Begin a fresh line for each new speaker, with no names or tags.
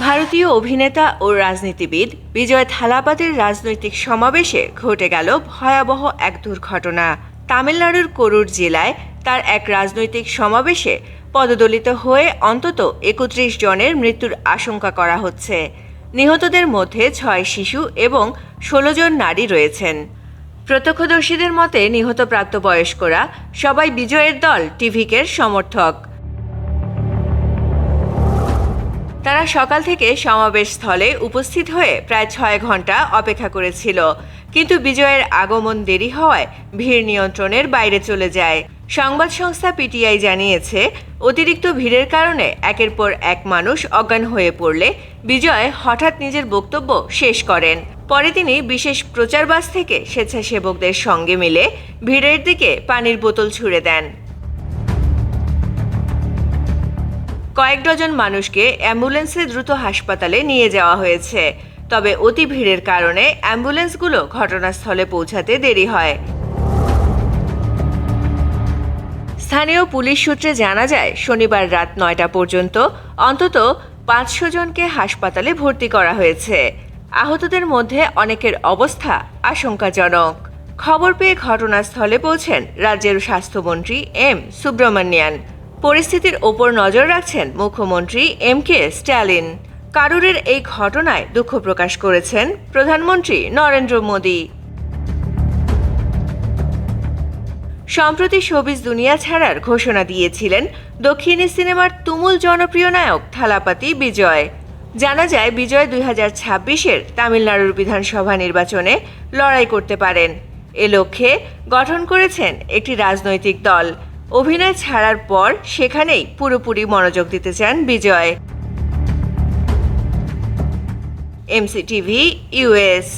ভারতীয় অভিনেতা ও রাজনীতিবিদ বিজয় থালাপাতির রাজনৈতিক সমাবেশে ঘটে গেল ভয়াবহ এক দুর্ঘটনা। তামিলনাড়ুর করুর জেলায় তার এক রাজনৈতিক সমাবেশে পদদলিত হয়ে অন্তত একত্রিশ জনের মৃত্যুর আশঙ্কা করা হচ্ছে। নিহতদের মধ্যে ছয় শিশু এবং ষোলো জন নারী রয়েছেন। প্রত্যক্ষদর্শীদের মতে নিহত প্রাপ্তবয়স্করা সবাই বিজয়ের দল টিভিকের সমর্থক। তারা সকাল থেকে সমাবেশ স্থলে উপস্থিত হয়ে প্রায় ছয় ঘণ্টা অপেক্ষা করেছিল। কিন্তু বিজয়ের আগমন দেরি হওয়ায় ভিড় নিয়ন্ত্রণের বাইরে চলে যায়। সংবাদ সংস্থা পিটিআই জানিয়েছে, অতিরিক্ত ভিড়ের কারণে একের পর এক মানুষ অজ্ঞান হয়ে পড়লে বিজয় হঠাৎ নিজের বক্তব্য শেষ করেন। পরে তিনি বিশেষ প্রচারবাস থেকে স্বেচ্ছাসেবকদের সঙ্গে মিলে ভিড়ের দিকে পানির বোতল ছুড়ে দেন। কয়েক ডজন মানুষকে অ্যাম্বুলেন্সে দ্রুত হাসপাতালে নিয়ে যাওয়া হয়েছে। তবে অতি ভিড়ের কারণে অ্যাম্বুলেন্সগুলো ঘটনাস্থলে পৌঁছাতে দেরি হয়। স্থানীয় পুলিশ সূত্রে জানা যায়, শনিবার রাত নয়টা পর্যন্ত অন্তত পাঁচশো জনকে হাসপাতালে ভর্তি করা হয়েছে। আহতদের মধ্যে অনেকের অবস্থা আশঙ্কাজনক। খবর পেয়ে ঘটনাস্থলে পৌঁছেন রাজ্যের স্বাস্থ্যমন্ত্রী এম সুব্রমণিয়ান। পরিস্থিতির ওপর নজর রাখছেন মুখ্যমন্ত্রী এম কে স্ট্যালিন। কারুরের এই ঘটনায় দুঃখ প্রকাশ করেছেন প্রধানমন্ত্রী নরেন্দ্র মোদী। সম্প্রতি শোবিজ দুনিয়া ছাড়ার ঘোষণা দিয়েছিলেন দক্ষিণী সিনেমার তুমুল জনপ্রিয় নায়ক থালাপাতি বিজয়। জানা যায়, বিজয় দুই হাজার ছাব্বিশের তামিলনাড়ুর বিধানসভা নির্বাচনে লড়াই করতে পারেন। এ লক্ষ্যে গঠন করেছেন একটি রাজনৈতিক দল। অভিনয় ছাড়ার পর সেখানেই পুরোপুরি মনোযোগ দিতে চান বিজয়। MCTV US